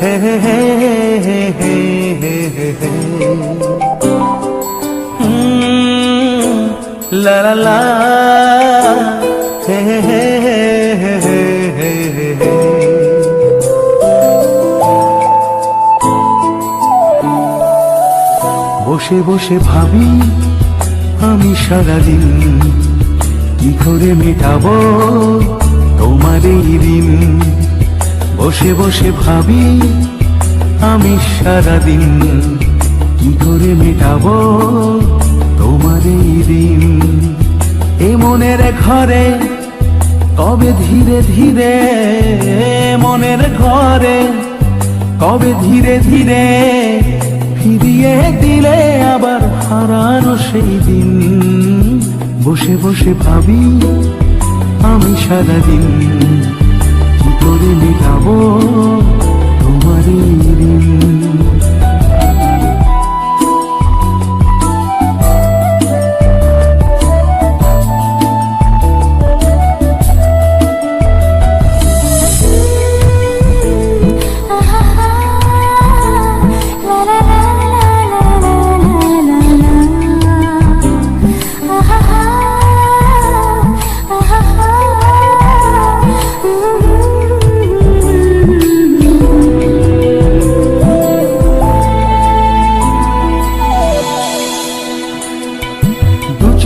he he he he he he he Mm, la la la he he he he he he he বসে বসে ভাবি আমি সারাদিন কি করে মেটাবো? তোমার এই ঋণ বসে বসে ভাবি, আমি সারাদিন কি করে মেটাবো? তোমার এই ঋণ এ মনের ঘরে, কবে ধীরে ধীরে? মনের ঘরে, কবে ধীরে ধীরে ফিরিয়ে দিলে আবার হারানো সেই দিন? বসে বসে ভাবি আমি সারাদিন কি করে মেটাবো?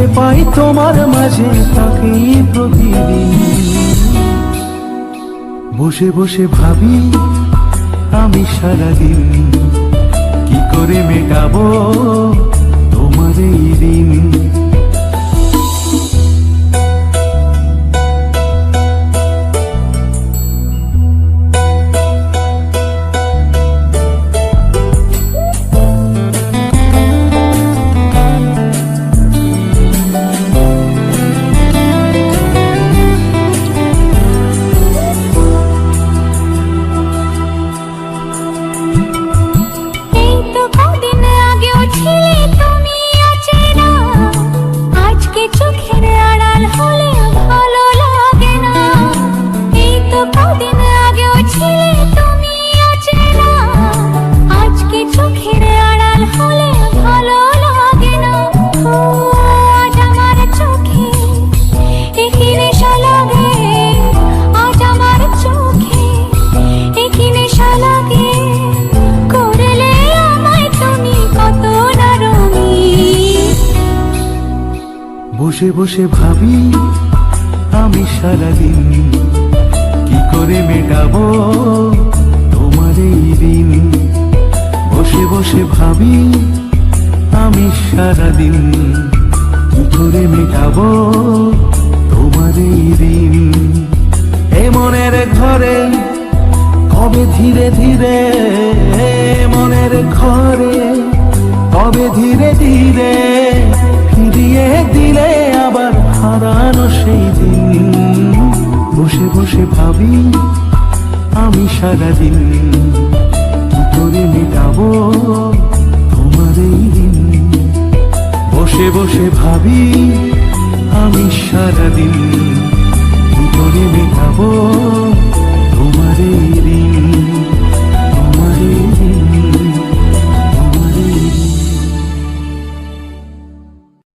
ফিরে পাই তোমার মাঝে তাকে প্রতিদিন বসে বসে ভাবি, আমি সারাদিন কি করে মেটাবো তোমার এই ঋণ? বসে বসে ভাবি, আমি সারাদিন কি করে মেটাবো তোমার এই ঋণ বসে বসে ভাবি, আমি সারাদিন কি করে মেটাবো তোমার এই ঋণ এ মনের ঘরে, কবে ধীরে ধীরে? মনের ঘরে, কবে ধীরে ধীরে? দিন বসে বসে ভাবি, আমি সারাদিন দিন করে মেটাবো তোমার এই দিন। বসে বসে ভাবি, আমি সারাদিন কি করে মেটাবো